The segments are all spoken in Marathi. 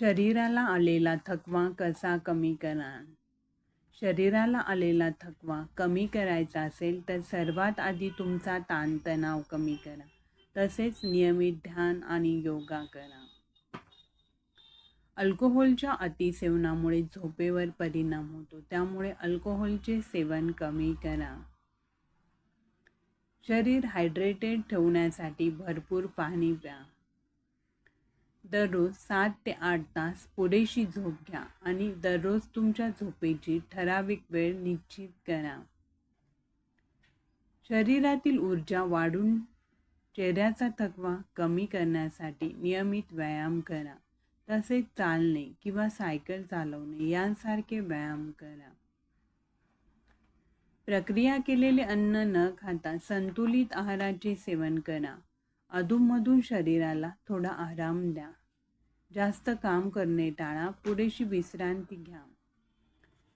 शरीराला आलेला थकवा कसा कमी करा शरीराला आलेला थकवा कमी करायचा असेल तर सर्वात आधी तुमचा ताणतणाव कमी करा. तसेच नियमित ध्यान आणि योगा करा. अल्कोहोलच्या अतिसेवनामुळे झोपेवर परिणाम होतो. त्यामुळे अल्कोहोलचे सेवन कमी करा. शरीर हायड्रेटेड ठेवण्यासाठी भरपूर पाणी प्या. दररोज सात ते आठ तास पुरेशी झोप घ्या आणि दररोज तुमच्या झोपेची ठराविक वेळ निश्चित करा. शरीरातील ऊर्जा वाढून चेहऱ्याचा थकवा कमी करण्यासाठी नियमित व्यायाम करा. तसेच चालणे किंवा सायकल चालवणे यांसारखे व्यायाम करा. प्रक्रिया केलेले अन्न न खाता संतुलित आहाराचे सेवन करा. अधूनमधून शरीराला थोडा आराम द्या. जास्त काम करणे टाळा पुरेशी विश्रांती घ्या.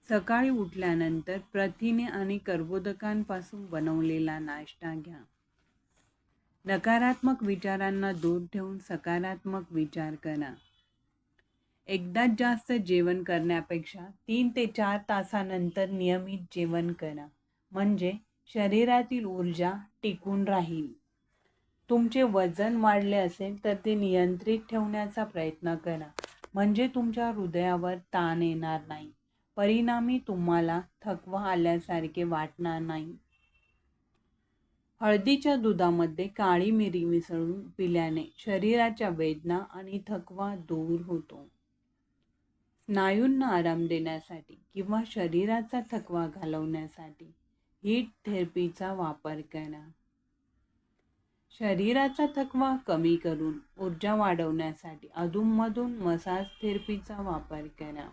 सकाळी उठल्यानंतर प्रथिने आणि कर्बोदकांपासून बनवलेला नाश्ता घ्या. नकारात्मक विचारांना दूर ठेवून सकारात्मक विचार करा. एकदाच जास्त जेवण करण्यापेक्षा तीन ते चार तासानंतर नियमित जेवण करा. म्हणजे शरीरातील ऊर्जा टिकून राहील. तुमचे वजन वाढले असेल तर ते नियंत्रित ठेवण्याचा प्रयत्न करा. म्हणजे तुमच्या हृदयावर ताण येणार नाही. परिणामी तुम्हाला थकवा आल्यासारखे वाटणार नाही. हळदीच्या दुधामध्ये काळी मिरी मिसळून पिल्याने शरीराच्या वेदना आणि थकवा दूर होतो. स्नायूंना आराम देण्यासाठी किंवा शरीराचा थकवा घालवण्यासाठी हीट थेरपीचा वापर करा. शरीराचा थकवा कमी करून ऊर्जा वाढवण्यासाठी अधूनमधून मसाज थेरपीचा वापर करा.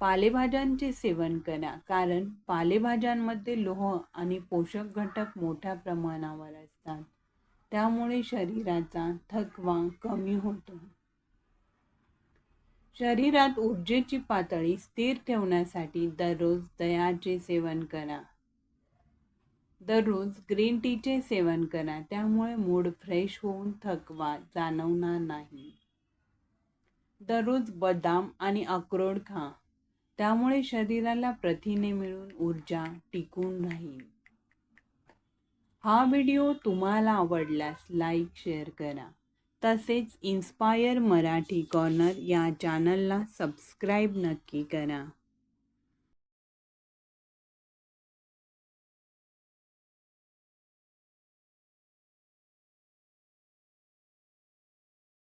पालेभाज्यांचे सेवन करा कारण पालेभाज्यांमध्ये लोह आणि पोषक घटक मोठ्या प्रमाणावर असतात. त्यामुळे शरीराचा थकवा कमी होतो. शरीरात ऊर्जेची पातळी स्थिर ठेवण्यासाठी दररोज दयाचे सेवन करा. दररोज ग्रीन टीचे सेवन करा त्यामुळे मूड फ्रेश होऊन थकवा जाणवणार नाही. दररोज बदाम आणि अक्रोड खा त्यामुळे शरीराला प्रथिने मिळून ऊर्जा टिकून राहील. हा व्हिडिओ तुम्हाला आवडल्यास लाईक शेअर करा. तसेच इन्स्पायर मराठी कॉर्नर या चॅनलला सबस्क्राईब नक्की करा.